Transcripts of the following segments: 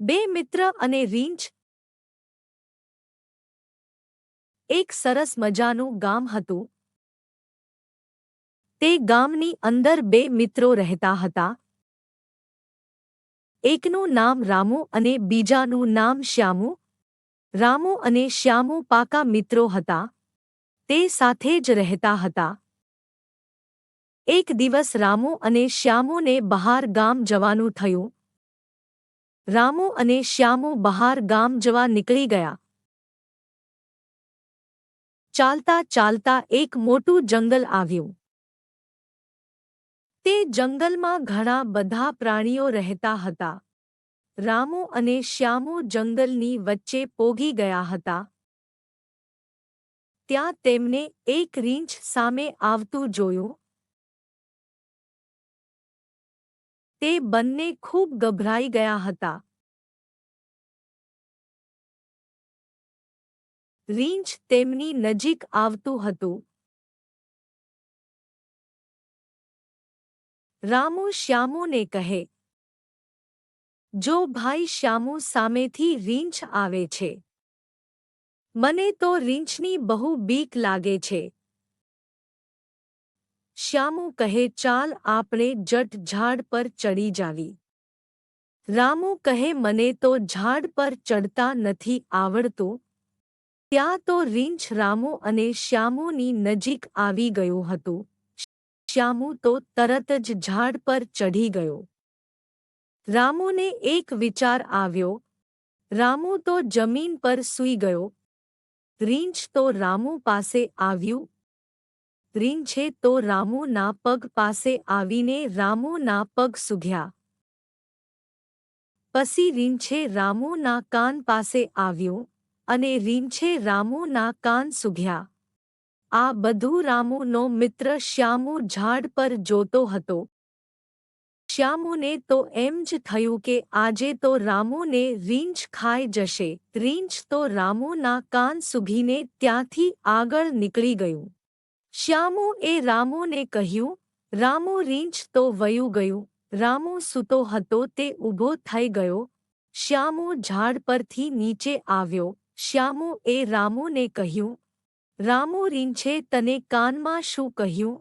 બે મિત્ર અને રીંછ એક સરસ મજાનું ગામ હતું. તે ગામની અંદર બે મિત્રો રહેતા હતા. એકનું નામ રામુ અને બીજાનું નામ શ્યામુ. રામુ અને શ્યામુ પાકા મિત્રો હતા. તે સાથે જ રહેતા હતા. એક દિવસ રામુ અને શ્યામુને બહાર ગામ જવાનું થયું. રામુ અને શ્યામુ બહાર ગામ જવા નીકળી ગયા. ચાલતા ચાલતા એક મોટું જંગલ આવ્યું. તે જંગલમાં ઘણા બધા પ્રાણીઓ રહેતા હતા. રામુ અને શ્યામુ જંગલની વચ્ચે પોગી ગયા હતા. ત્યાં તેમને એક રીંછ સામે આવતું જોયું. તે બંને ખૂબ ગભરાઈ ગયા હતા. રીંછ તેમની નજીક આવતું હતું. રામુ શ્યામુને કહે, જો ભાઈ શ્યામુ સામેથી રીંછ આવે છે, મને તો રીંછની બહુ બીક લાગે છે. શ્યામુ કહે, ચાલ આપણે જટ ઝાડ પર ચડી જાવી. રામુ કહે, મને તો ઝાડ પર ચડતા નથી આવડતું. ત્યાં તો રીંછ રામુ અને શ્યામુની નજીક આવી ગયું હતું. શ્યામુ તો તરત જ ઝાડ પર ચઢી ગયો. રામુને એક વિચાર આવ્યો. રામુ તો જમીન પર સૂઈ ગયો. રીંછ તો રામુ પાસે આવ્યું. રીંછે તો રામુના પગ પાસે આવીને રામુના પગ સુઘ્યા પછી રીંછે રામુના કાન પાસે આવ્યું અને રીંછે રામુના કાન સુઘ્યા આ બધું રામુનો મિત્ર શ્યામુ ઝાડ પર જોતો હતો. શ્યામુને તો એમ જ થયું કે આજે તો રામુને રીંછ ખાઈ જશે. રીંછ તો રામુના કાન સૂઘીને ત્યાંથી આગળ નીકળી ગયું. શ્યામુ એ રામુને કહ્યું, રામુ રીંછ તો વયું ગયું, રામુ સૂતો હતો તે ઊભો થઈ ગયો. શ્યામુ ઝાડ પરથી નીચે આવ્યો. શ્યામુ એ રામુને કહ્યું, રામુ રીંછે તને કાનમાં શું કહ્યું?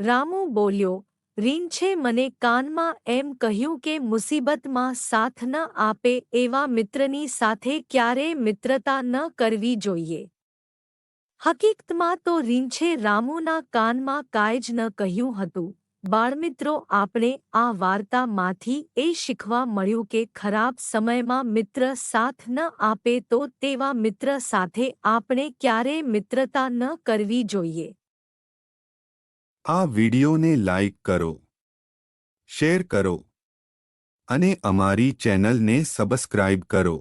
રામુ બોલ્યો, રીંછે મને કાનમાં એમ કહ્યું કે મુસીબતમાં સાથ ન આપે એવા મિત્રની સાથે ક્યારેય મિત્રતા ન કરવી જોઈએ. હકીકતમાં તો રીંછે રામુના કાનમાં કાંઈ જ ન કહ્યું હતું. બાળમિત્રો, આપણે આ વાર્તામાંથી એ શીખવા મળ્યું કે ખરાબ સમયમાં મિત્ર સાથ ન આપે તો તેવા મિત્ર સાથે આપણે ક્યારેય મિત્રતા ન કરવી જોઈએ. આ વિડિયોને લાઇક કરો, શેર કરો અને અમારી ચેનલને સબસ્ક્રાઇબ કરો.